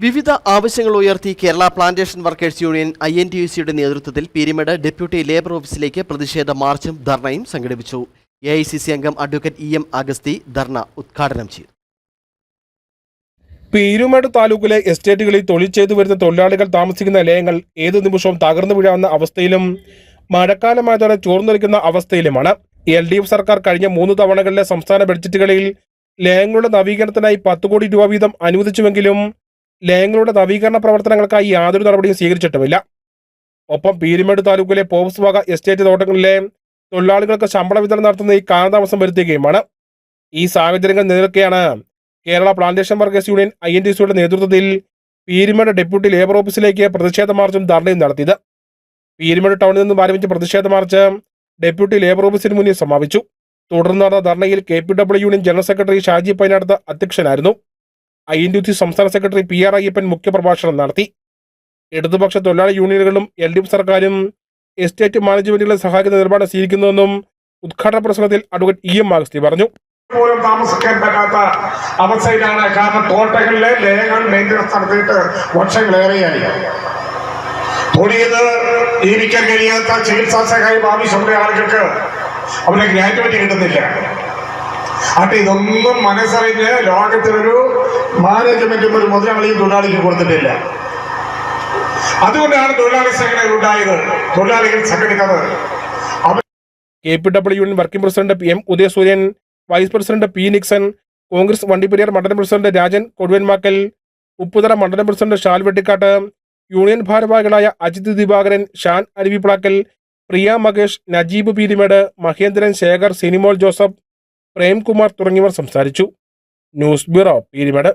വിവിധ ആവശ്യങ്ങൾ ഉയർത്തി Kerala plantation workers union I N T U സിയുടെ നേതൃത്വത്തിൽ പീരിമേട് ഡെപ്യൂട്ടി ലേബർ ഓഫീസിലേക്ക് പ്രതിഷേധ മാർച്ചും ധർണയും സംഘടിപ്പിച്ചു. എ ഐ സി സി അംഗം advocate E M Agasthi dharna ഉദ്ഘാടനം ചെയ്തു. പീരുമേട് താലൂക്കിലെ എസ്റ്റേറ്റുകളിൽ തൊഴിൽ ചെയ്തു വരുന്ന തൊഴിലാളികൾ താമസിക്കുന്ന നിലയങ്ങൾ ഏതു നിമിഷവും തകർന്നു വീഴാവുന്ന അവസ്ഥയിലും മഴക്കാലമായതോടെ ചോർന്നൊലിക്കുന്ന അവസ്ഥയിലുമാണ്. എൽ ഡി എഫ് സർക്കാർ കഴിഞ്ഞ മൂന്ന് തവണകളിലെ സംസ്ഥാന ബഡ്ജറ്റുകളിൽ ലയങ്ങളുടെ നവീകരണത്തിനായി പത്ത് കോടി രൂപ വീതം അനുവദിച്ചുവെങ്കിലും ലയങ്ങളുടെ നവീകരണ പ്രവർത്തനങ്ങൾക്കായി യാതൊരു നടപടിയും സ്വീകരിച്ചിട്ടുമില്ല. ഒപ്പം പീരുമേട് താലൂക്കിലെ പോപ്സ് വക എസ്റ്റേറ്റ് തോട്ടങ്ങളിലെ തൊഴിലാളികൾക്ക് ശമ്പള വിതരണം നടത്തുന്ന ഈ കാലതാമസം വരുത്തുകയുമാണ്. ഈ സാഹചര്യങ്ങൾ നിലനിൽക്കെയാണ് Kerala plantation workers union I N T സിയുടെ നേതൃത്വത്തിൽ പീരുമേട് ഡെപ്യൂട്ടി ലേബർ ഓഫീസിലേക്ക് പ്രതിഷേധ മാർച്ചും ധർണയും നടത്തിയത്. പീരുമേട് ടൗണിൽ നിന്നും ആരംഭിച്ച പ്രതിഷേധ മാർച്ച് ഡെപ്യൂട്ടി ലേബർ ഓഫീസിന് മുന്നിൽ സമാപിച്ചു. തുടർന്ന് നടന്ന ധർണയിൽ K P W union general secretary Shaji Painadath അധ്യക്ഷനായിരുന്നു. ഐ എൻ ടി സംസ്ഥാന സെക്രട്ടറി പി ആർ അയ്യപ്പൻ മുഖ്യപ്രഭാഷണം നടത്തി. ഇടതുപക്ഷ തൊഴിലാളി യൂണിയനുകളും എൽ ഡി എഫ് സർക്കാരും എസ്റ്റേറ്റ് മാനേജ്മെന്റുകളെ സഹായിക്കുന്ന നിലപാട് സ്വീകരിക്കുന്നുവെന്നും ഉദ്ഘാടന പ്രസംഗത്തിൽ അഡ്വക്കേറ്റ് ഇ എം മാഗസ്തി പറഞ്ഞു. പോലും താമസിക്കാൻ പറ്റാത്ത അവസ്ഥയിലാണ് കാരണം തോട്ടങ്ങളിലെ ലയങ്ങൾ മെയിന്റനൻസ് നടത്തിയിട്ട് വർഷങ്ങളേറെയായി. തൊടിയത് ജീവിക്കാൻ കഴിയാത്ത ചികിത്സാ സഹായം ആവശ്യമുള്ള ആളുകൾക്ക് അവരെ ഗ്രാജുവേറ്റ് കിട്ടുന്നില്ല. അപ്പൊ ഇതൊന്നും മനസ്സറിഞ്ഞ് ലോകത്തിനൊരു മാനേജ്മെന്റും ഒരു മുതലാളിയും തൊഴിലാളിക്ക് കൊടുത്തിട്ടില്ല. അതുകൊണ്ടാണ് തൊഴിലാളി സംഘടനകൾ ഉണ്ടായത്. തൊഴിലാളികൾ സംഘടിക്കുന്നത്. K P W union working president P M Udayasuryan vice president P Nixon Congress Vandiperiyar മണ്ഡലം പ്രസിഡന്റ് രാജൻ കൊടുവൻമാക്കൽ ഉപ്പുതറ മണ്ഡലം പ്രസിഡന്റ് ഷാൽ വെട്ടിക്കാട്ട് യൂണിയൻ ഭാരവാഹികളായ അജിത് ദിവാകരൻ ഷാൻ അരുവിപ്ലാക്കൽ പ്രിയ മകേഷ് നജീബ് പീരിമേട് മഹേന്ദ്രൻ ശേഖർ സിനിമോൾ ജോസഫ് പ്രേംകുമാർ തുടങ്ങിയവർ സംസാരിച്ചു. News bureau Peermade.